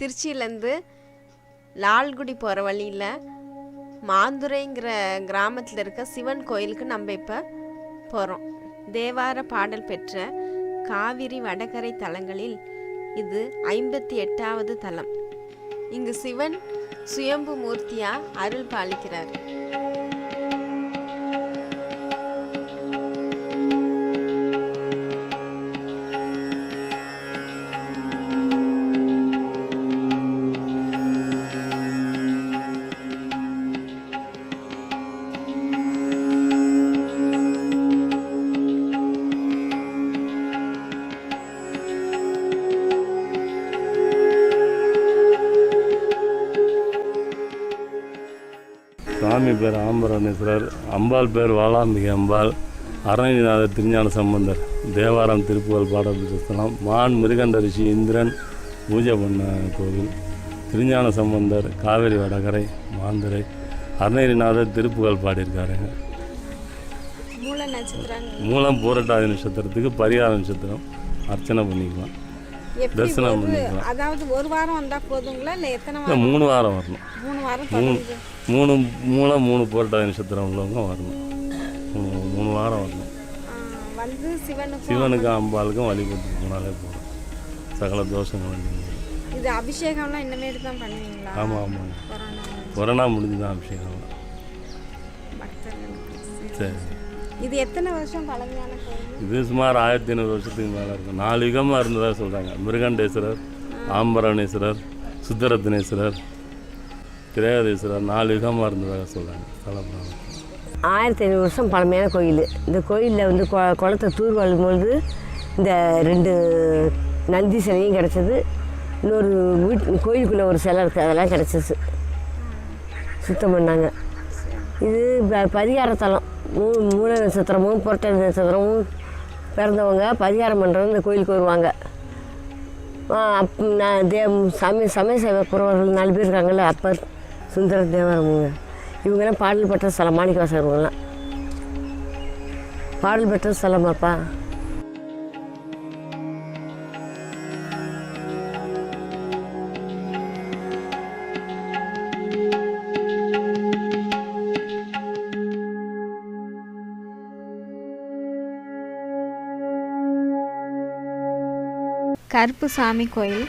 திருச்சியிலேருந்து லால்குடி போகிற வழியில் மாந்துரைங்கிற கிராமத்தில் இருக்க சிவன் கோயிலுக்கு நம்ம இப்போ போகிறோம் தேவார பாடல் பெற்ற காவிரி வடகரை தலங்களில் இது ஐம்பத்தி எட்டாவது தலம். இங்கு சிவன் சுயம்பு மூர்த்தியாக அருள் பாலிக்கிறார். சாமி பேர் ஆம்பரணேஸ்வரர் அம்பாள் பேர் வாளாம்பிகை அம்பாள் அரணநாதர் திருஞான சம்பந்தர் தேவாரம் திருப்புகழ் பாடப்பட்ட ஸ்தலம் மான் மிருகண்ட ரிஷி இந்திரன் பூஜை பண்ண கோவில் திருஞான சம்பந்தர் காவேரி வடகரை மாந்துரை அருணகிரிநாதர் திருப்புகழ் பாடியிருக்காருங்க மூலம் பூரட்டாதி நட்சத்திரத்துக்கு பரிகார நட்சத்திரம் அர்ச்சனை பண்ணிக்கலாம். தரிசனம். அதாவது ஒரு வாரம் வந்தால் போதுங்களா? இல்லை எத்தனை வாரம்? மூணு வாரம் வரணும். மூணு வாரம் மூணு மூணு மூலம் மூணு பூரட்டாதி நட்சத்திரம் உள்ளவங்க வரணும். மூணு மூணு வாரம் வரணும். வந்து சிவனுக்கும் சிவனுக்கும் அம்பாளுக்கும் வழிபட்டு போனாலே போதும். சகல தோஷங்களும் நீங்கும். இது அபிஷேகம்லாம் இனிமேட்டு தான் பண்ணுவீங்களா? ஆமாம் ஆமாங்க கொரோனா கொரோனா முடிஞ்சு தான் அபிஷேகம் பக்தர்களுக்கு. சரி. இது எத்தனை வருஷம் பழமையான கோயில்? இது சுமார் ஆயிரத்தி ஐநூறு வருஷத்துக்கு மேலே இருக்கும். நாலு யுகமாக இருந்ததாக சொல்கிறாங்க மிருகண்டேஸ்வரர் ஆம்பரணேஸ்வரர் சுத்தரத்னேஸ்வரர் திரேகதேஸ்வரர் நாலு யுகமாக இருந்ததாக சொல்கிறாங்க தலப்புறம். ஆயிரத்தி ஐநூறு வருஷம் பழமையான கோயில். இந்த கோயிலில் வந்து கொ குளத்தை தூர் பொழுது இந்த ரெண்டு நந்தி சிலையும் கிடச்சது. இன்னொரு வீட் கோயிலுக்குள்ளே ஒரு சிலை இருக்குது அதெல்லாம் கிடச்சிச்சு. சுத்தம் பண்ணாங்க. இது ப- மூ மூல நட்சத்திரமும் புரட்ட நட்சத்திரமும் பிறந்தவங்க பரிகாரம் பண்ணுறது இந்த கோயிலுக்கு வருவாங்க. அப் நான் தே சமய சமய சேவை புறவர்கள் நாலு பேர் இருக்காங்கல்ல அப்பர் சுந்தர தேவரமுங்க இவங்கெல்லாம் பாடல் பெற்ற ஸ்தலம் மாணிக்கவாசகர்கள்லாம் பாடல் பெற்ற ஸ்தலமாப்பா. கருப்பு சாமி கோயில்.